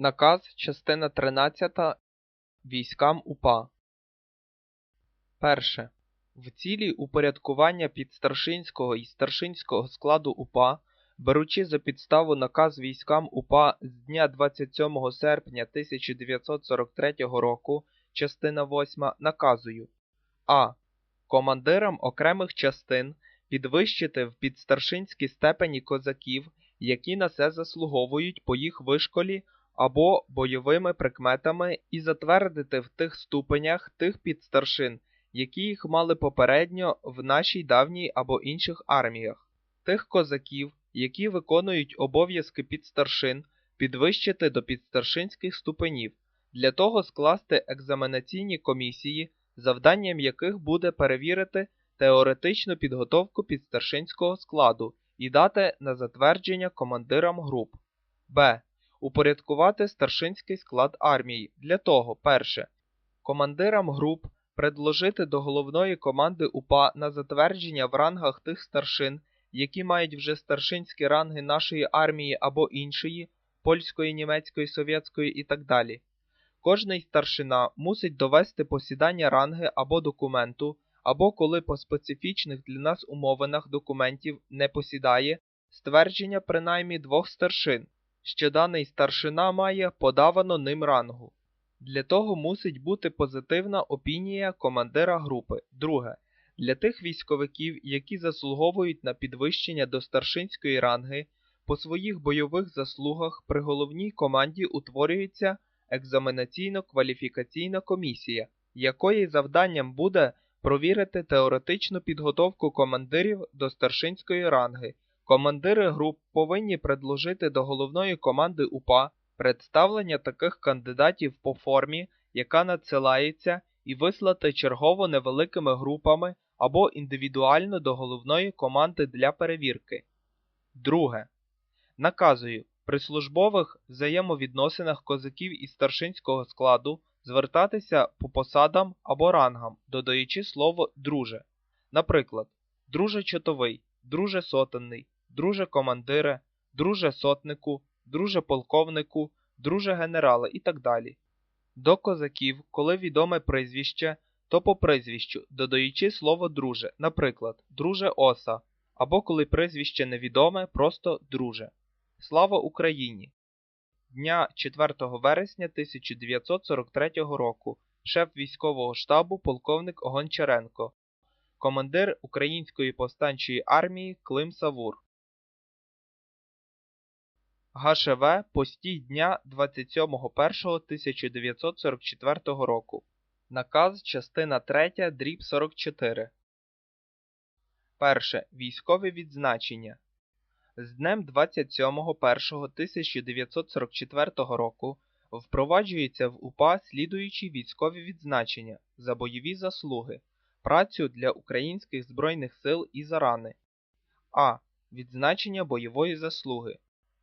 Наказ, частина 13 Військам УПА. Перше. В цілі упорядкування підстаршинського і старшинського складу УПА, беручи за підставу наказ військам УПА з дня 27 серпня 1943 року, частина 8, наказую А. Командирам окремих частин підвищити в підстаршинській степені козаків, які на це заслуговують по їх вишколі або бойовими прикметами і затвердити в тих ступенях тих підстаршин, які їх мали попередньо в нашій давній або інших арміях, тих козаків, які виконують обов'язки підстаршин, підвищити до підстаршинських ступенів, для того скласти екзаменаційні комісії, завданням яких буде перевірити теоретичну підготовку підстаршинського складу і дати на затвердження командирам груп. Б. Упорядкувати старшинський склад армії. Для того, перше, командирам груп предложити до головної команди УПА на затвердження в рангах тих старшин, які мають вже старшинські ранги нашої армії або іншої, польської, німецької, совєтської і так далі. Кожний старшина мусить довести посідання ранги або документу, або коли по специфічних для нас умовинах документів не посідає, ствердження принаймні двох старшин що даний старшина має подавано ним рангу. Для того мусить бути позитивна опінія командира групи. Друге. Для тих військовиків, які заслуговують на підвищення до старшинської ранги, по своїх бойових заслугах при головній команді утворюється екзаменаційно-кваліфікаційна комісія, якої завданням буде провірити теоретичну підготовку командирів до старшинської ранги. Командири груп повинні предложити до головної команди УПА представлення таких кандидатів по формі, яка надсилається, і вислати чергово невеликими групами або індивідуально до головної команди для перевірки. Друге. Наказую при службових взаємовідносинах козаків і старшинського складу звертатися по посадам або рангам, додаючи слово друже. Наприклад, друже чотовий, друже сотенний, друже командире, друже сотнику, друже полковнику, друже генерале і так далі. До козаків, коли відоме прізвище, то по прізвищу, додаючи слово друже, наприклад, друже оса, або коли прізвище невідоме, просто друже. Слава Україні! Дня 4 вересня 1943 року шеф військового штабу полковник Гончаренко, командир Української повстанчої армії Клим Савур. ГШВ постій дня 27.01.1944 року. Наказ частина 3 дріб 44. Перше. Військове відзначення. З днем 27.01.1944 року впроваджується в УПА слідуючі військові відзначення за бойові заслуги, працю для українських збройних сил і за рани. А. Відзначення бойової заслуги.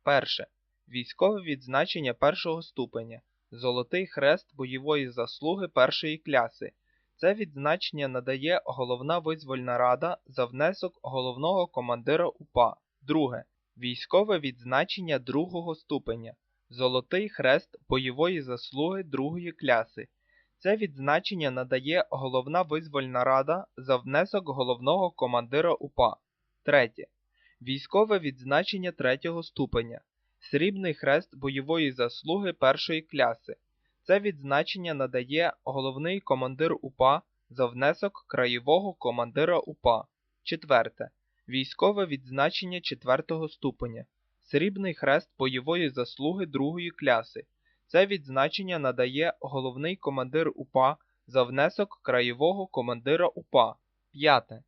Перше. Військове відзначення першого ступеня. Золотий хрест бойової заслуги першої кляси. Це відзначення надає головна визвольна рада за внесок головного командира УПА. Друге. Військове відзначення другого ступеня. Золотий хрест бойової заслуги другої кляси. Це відзначення надає головна визвольна рада за внесок головного командира УПА. Третє. Військове відзначення третього ступеня. Срібний хрест бойової заслуги першої кляси. Це відзначення надає головний командир УПА за внесок краєвого командира УПА. Четверте. Військове відзначення четвертого ступеня. Срібний хрест бойової заслуги другої кляси. Це відзначення надає головний командир УПА за внесок краєвого командира УПА. П'яте.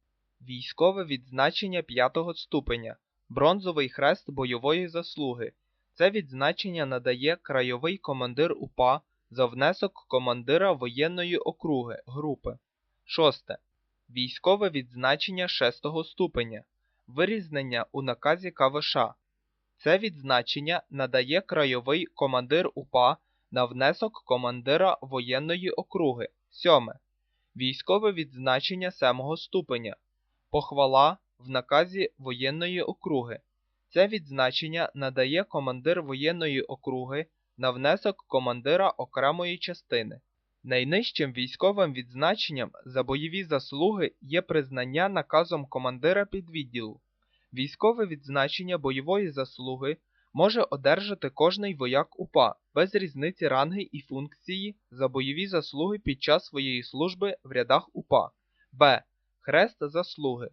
Військове відзначення п'ятого ступеня. Бронзовий хрест бойової заслуги. Це відзначення надає краєвий командир УПА за внесок командира воєнної округи групи. Шосте. Військове відзначення шестого ступеня. Вирізнення у наказі КВШ. Це відзначення надає краєвий командир УПА на внесок командира воєнної округи. Сьоме. Військове відзначення семого ступеня. Похвала в наказі воєнної округи. Це відзначення надає командир воєнної округи на внесок командира окремої частини. Найнижчим військовим відзначенням за бойові заслуги є признання наказом командира підвідділу. Військове відзначення бойової заслуги може одержати кожний вояк УПА без різниці ранги і функції за бойові заслуги під час своєї служби в рядах УПА. Б. Хрест заслуги.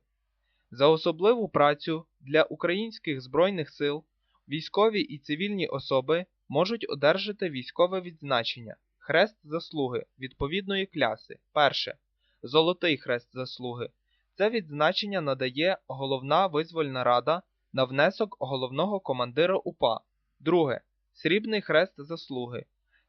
За особливу працю для українських збройних сил військові і цивільні особи можуть одержати військове відзначення. Хрест заслуги відповідної кляси. Перше. Золотий хрест заслуги. Це відзначення надає Головна визвольна рада на внесок головного командира УПА. Друге. Срібний хрест заслуги.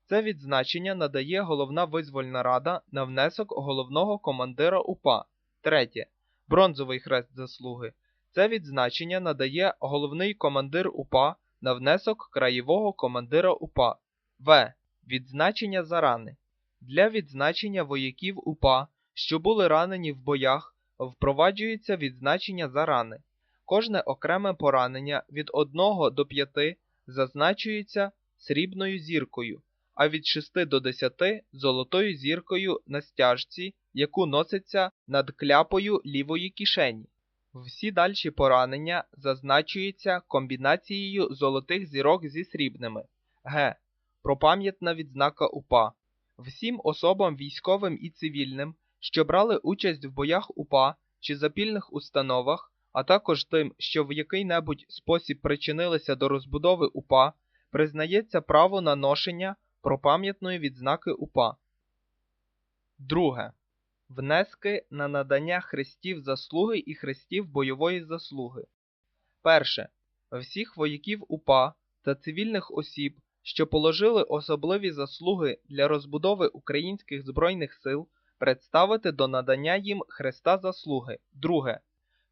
Це відзначення надає Головна визвольна рада на внесок головного командира УПА. Третє. Бронзовий хрест заслуги. Це відзначення надає головний командир УПА на внесок краєвого командира УПА. В. Відзначення за рани. Для відзначення вояків УПА, що були ранені в боях, впроваджується відзначення за рани. Кожне окреме поранення від 1 до 5 зазначується срібною зіркою, а від 6 до 10 золотою зіркою на стяжці, яку носиться над кляпою лівої кишені. Всі дальші поранення зазначуються комбінацією золотих зірок зі срібними. Г. Пропам'ятна відзнака УПА. Всім особам військовим і цивільним, що брали участь в боях УПА чи запільних установах, а також тим, що в який-небудь спосіб причинилися до розбудови УПА, признається право на ношення пропам'ятної відзнаки УПА. Друге. Внески на надання хрестів заслуги і хрестів бойової заслуги. Перше. Всіх вояків УПА та цивільних осіб, що положили особливі заслуги для розбудови українських збройних сил, представити до надання їм хреста заслуги. Друге.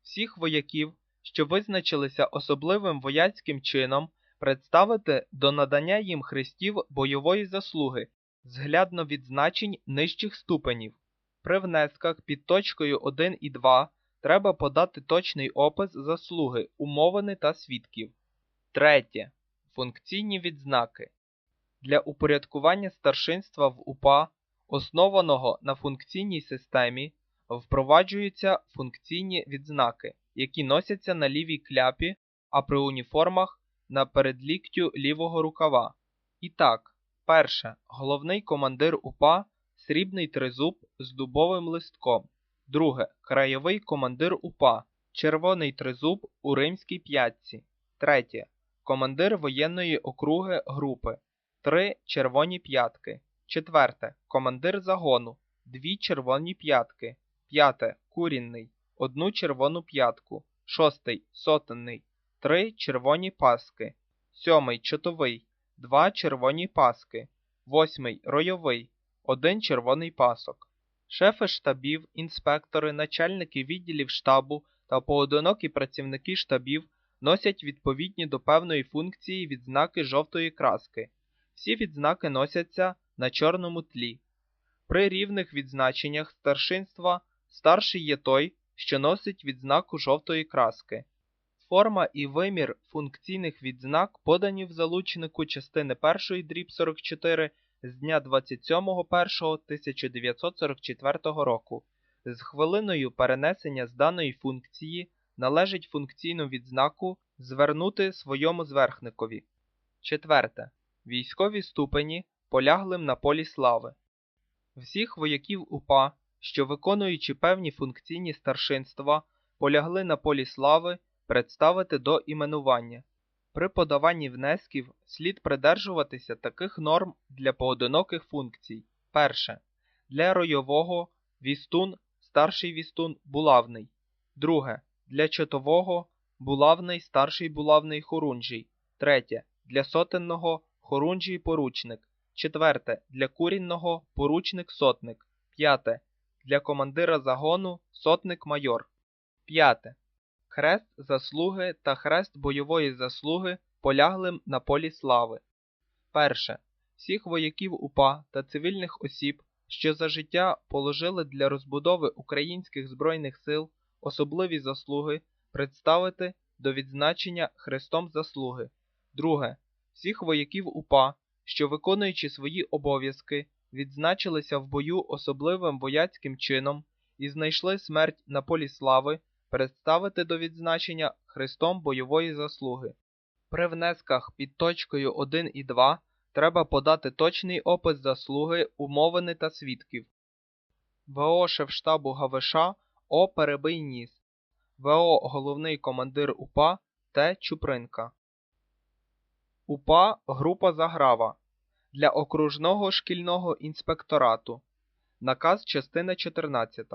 Всіх вояків, що визначилися особливим вояцьким чином, представити до надання їм хрестів бойової заслуги, зглядно відзначень нижчих ступенів. При внесках під точкою 1 і 2 треба подати точний опис заслуги, умовини та свідків. Третє. Функційні відзнаки. Для упорядкування старшинства в УПА, основаного на функційній системі, впроваджуються функційні відзнаки, які носяться на лівій кляпі, а при уніформах на передліктю лівого рукава. І так, перше. Головний командир УПА срібний тризуб з дубовим листком. Друге. Краєвий командир УПА. Червоний тризуб у римській п'ятці. Третє. Командир воєнної округи групи. Три червоні п'ятки. Четверте. Командир загону. Дві червоні п'ятки. П'яте. Курінний. Одну червону п'ятку. Шостий. Сотенний. Три червоні паски. Сьомий чотовий. Два червоні паски. Восьмий ройовий. Один червоний пасок. Шефи штабів, інспектори, начальники відділів штабу та поодинокі працівники штабів носять відповідні до певної функції відзнаки жовтої краски. Всі відзнаки носяться на чорному тлі. При рівних відзначеннях старшинства старший є той, що носить відзнаку жовтої краски. Форма і вимір функційних відзнак подані в залучнику частини 1 дріб 44 з дня 27.01.1944 року. З хвилиною перенесення з даної функції належить функційну відзнаку звернути своєму зверхникові. Четверте. Військові ступені поляглим на полі слави. Всіх вояків УПА, що виконуючи певні функційні старшинства, полягли на полі слави, представити до іменування. При подаванні внесків слід придержуватися таких норм для поодиноких функцій. Перше. Для ройового вістун, старший вістун булавний. Друге. Для чотового булавний, старший булавний хорунжий. Третє. Для сотенного хорунжий поручник. Четверте. Для курінного поручник сотник. П'яте. Для командира загону сотник майор. П'яте. Хрест заслуги та хрест бойової заслуги поляглим на полі слави. Перше. Всіх вояків УПА та цивільних осіб, що за життя положили для розбудови українських збройних сил особливі заслуги, представити до відзначення хрестом заслуги. Друге. Всіх вояків УПА, що виконуючи свої обов'язки, відзначилися в бою особливим вояцьким чином і знайшли смерть на полі слави, представити до відзначення Христом бойової заслуги. При внесках під точкою 1 і 2 треба подати точний опис заслуги, умовини та свідків. ВО Шефштабу ГВШ О. Перебий Ніс ВО Головний командир УПА Т. Чупринка УПА Група Заграва для окружного шкільного інспекторату Наказ частина 14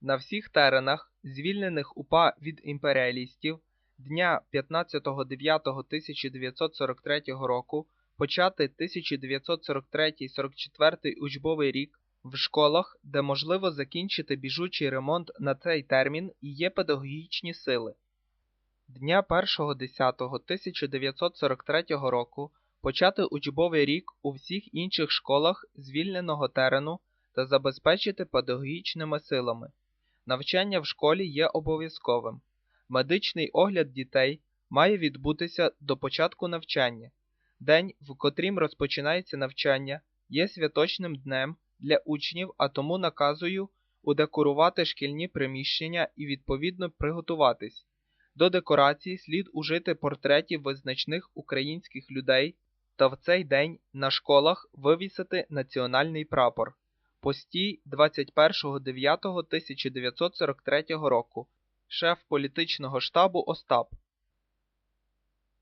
На всіх теренах, звільнених УПА від імперіалістів дня 15.09.1943 року почати 1943-44 учбовий рік в школах, де можливо закінчити біжучий ремонт на цей термін і є педагогічні сили. Дня 1.10.1943 року почати учбовий рік у всіх інших школах звільненого терену та забезпечити педагогічними силами. Навчання в школі є обов'язковим. Медичний огляд дітей має відбутися до початку навчання. День, в котрім розпочинається навчання, є святочним днем для учнів, а тому наказую удекорувати шкільні приміщення і відповідно приготуватись. До декорації слід ужити портретів визначних українських людей та в цей день на школах вивісити національний прапор. Постій 21.09.1943 року. Шеф політичного штабу Остап.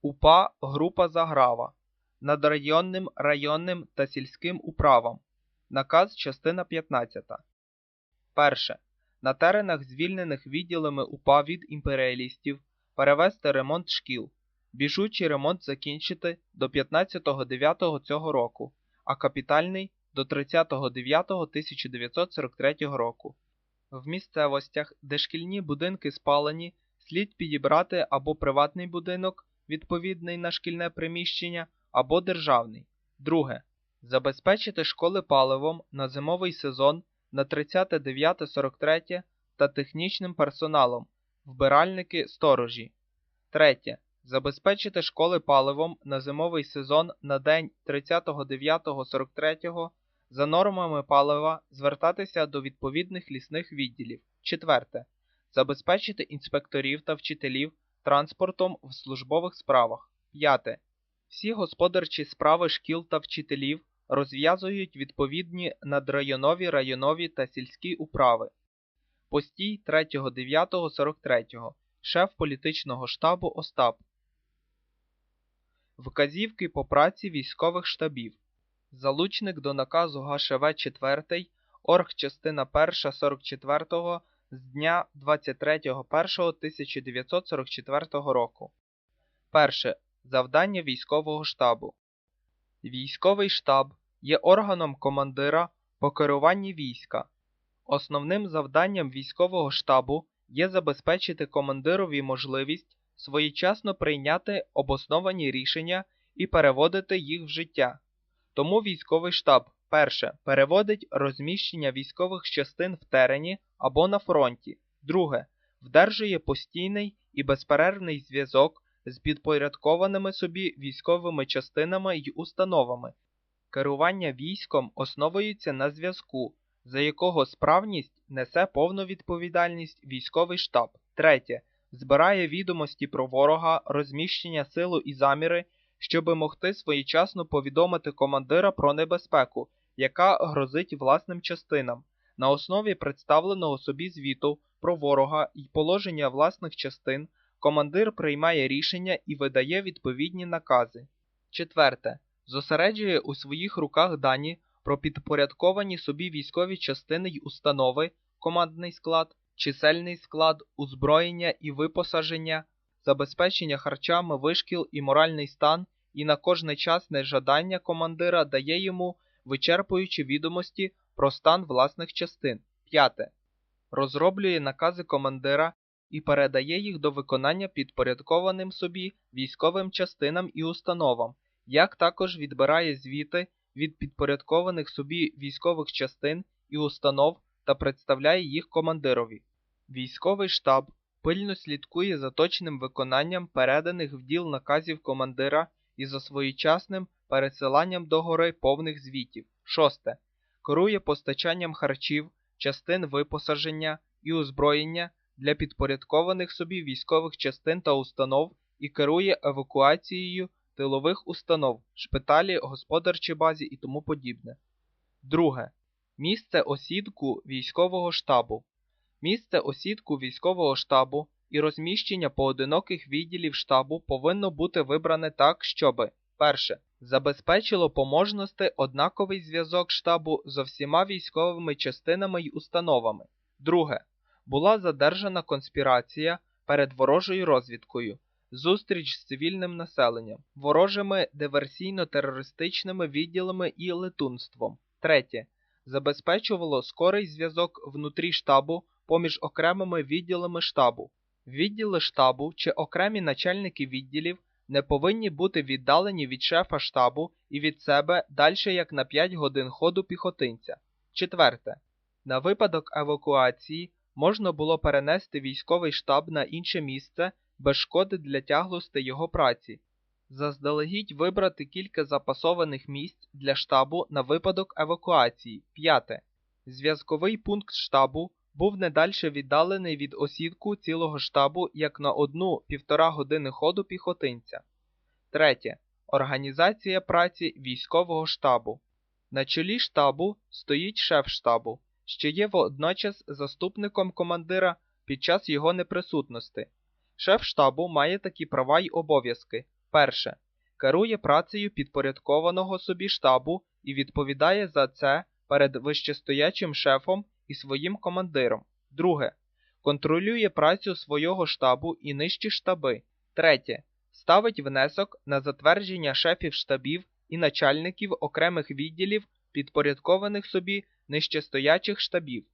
УПА Група Заграва над районним, районним та сільським управам. Наказ частина 15. Перше. На теренах, звільнених відділами УПА від імперіалістів, перевести ремонт шкіл. Біжучий ремонт закінчити до 15.09 цього року, а капітальний до 30.09.1943 року. В місцевостях, де шкільні будинки спалені, слід підібрати або приватний будинок, відповідний на шкільне приміщення, або державний. Друге. Забезпечити школи паливом на зимовий сезон на 30.09.43 та технічним персоналом, вбиральники сторожі. Третє. Забезпечити школи паливом на зимовий сезон на день 30.09.43 за нормами палива звертатися до відповідних лісних відділів. Четверте. Забезпечити інспекторів та вчителів транспортом в службових справах. П'яте. Всі господарчі справи шкіл та вчителів розв'язують відповідні надрайонові, районові та сільські управи. Постій 3.9.43. Шеф політичного штабу Остап. Вказівки по праці військових штабів. Залучник до наказу ГШВ 4, оргчастина 1 44 з дня 23.01.1944 року. Перше. Завдання військового штабу. Військовий штаб є органом командира по керуванні війська. Основним завданням військового штабу є забезпечити командирові можливість своєчасно прийняти обосновані рішення і переводити їх в життя. Тому військовий штаб перше переводить розміщення військових частин в терені або на фронті, друге вдержує постійний і безперервний зв'язок з підпорядкованими собі військовими частинами й установами. Керування військом основується на зв'язку, за якого справність несе повну відповідальність військовий штаб. Третє. Збирає відомості про ворога, розміщення силу і заміри, щоби могти своєчасно повідомити командира про небезпеку, яка грозить власним частинам. На основі представленого собі звіту про ворога і положення власних частин командир приймає рішення і видає відповідні накази. Четверте. Зосереджує у своїх руках дані про підпорядковані собі військові частини й установи, командний склад, чисельний склад, озброєння і випосаження, забезпечення харчами вишкіл і моральний стан, і на кожне часне жадання командира дає йому вичерпуючі відомості про стан власних частин. П'яте. Розроблює накази командира і передає їх до виконання підпорядкованим собі військовим частинам і установам, як також відбирає звіти від підпорядкованих собі військових частин і установ та представляє їх командирові. Військовий штаб пильно слідкує за точним виконанням переданих в діл наказів командира і за своєчасним пересиланням догори повних звітів. Шосте. Керує постачанням харчів, частин випосаження і озброєння для підпорядкованих собі військових частин та установ і керує евакуацією тилових установ, шпиталі, господарчій базі і тому подібне. Друге. Місце осідку військового штабу. Місце осідку військового штабу і розміщення поодиноких відділів штабу повинно бути вибране так, щоби перше. Забезпечило по можності однаковий зв'язок штабу з всіма військовими частинами й установами. Друге. Була задержана конспірація перед ворожою розвідкою, зустріч з цивільним населенням, ворожими диверсійно-терористичними відділами і летунством. Третє. Забезпечувало скорий зв'язок внутрі штабу поміж окремими відділами штабу. Відділи штабу чи окремі начальники відділів не повинні бути віддалені від шефа штабу і від себе дальше як на 5 годин ходу піхотинця. Четверте. На випадок евакуації можна було перенести військовий штаб на інше місце без шкоди для тяглости його праці. Заздалегідь вибрати кілька запасованих місць для штабу на випадок евакуації. П'яте. Зв'язковий пункт штабу був не дальше віддалений від осідку цілого штабу як на одну-півтора години ходу піхотинця. Третє. Організація праці військового штабу. На чолі штабу стоїть шеф штабу, що є водночас заступником командира під час його неприсутності. Шеф штабу має такі права й обов'язки. Перше. Керує працею підпорядкованого собі штабу і відповідає за це перед вищестоячим шефом і своїм командиром. Друге. Контролює працю свого штабу і нижчі штаби. Третє. Ставить внесок на затвердження шефів штабів і начальників окремих відділів, підпорядкованих собі нижчестоячих штабів.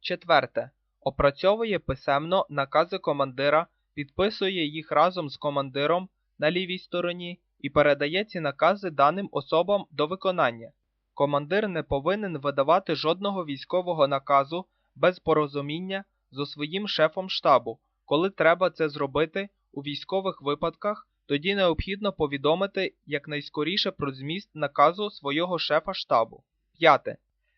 Четверте. Опрацьовує писемно накази командира, підписує їх разом з командиром на лівій стороні і передає ці накази даним особам до виконання. Командир не повинен видавати жодного військового наказу без порозуміння зі своїм шефом штабу. Коли треба це зробити у військових випадках, тоді необхідно повідомити якнайскоріше про зміст наказу свого шефа штабу. П'яте.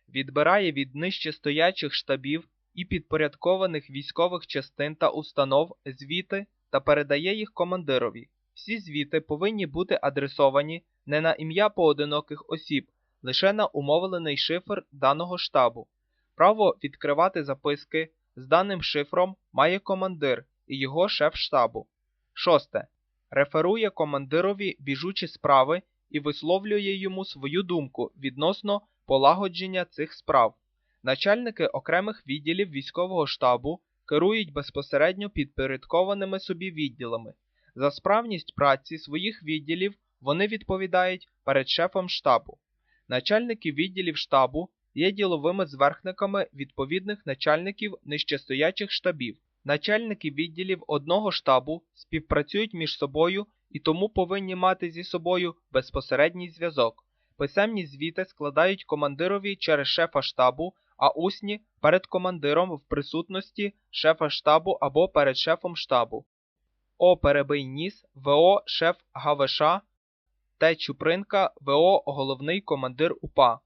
Відбирає від нижче стоячих штабів і підпорядкованих військових частин та установ звіти та передає їх командирові. Всі звіти повинні бути адресовані не на ім'я поодиноких осіб, лише на умовлений шифр даного штабу. Право відкривати записки з даним шифром має командир і його шеф штабу. Шосте. Реферує командирові біжучі справи і висловлює йому свою думку відносно полагодження цих справ. Начальники окремих відділів військового штабу керують безпосередньо підпорядкованими собі відділами. За справність праці своїх відділів вони відповідають перед шефом штабу. Начальники відділів штабу є діловими зверхниками відповідних начальників нижчестоячих штабів. Начальники відділів одного штабу співпрацюють між собою і тому повинні мати зі собою безпосередній зв'язок. Писемні звіти складають командирові через шефа штабу, а усні перед командиром в присутності шефа штабу або перед шефом штабу. О. Перебий ніс, ВО шеф ГВШ, Т. Чупринка, ВО головний командир УПА.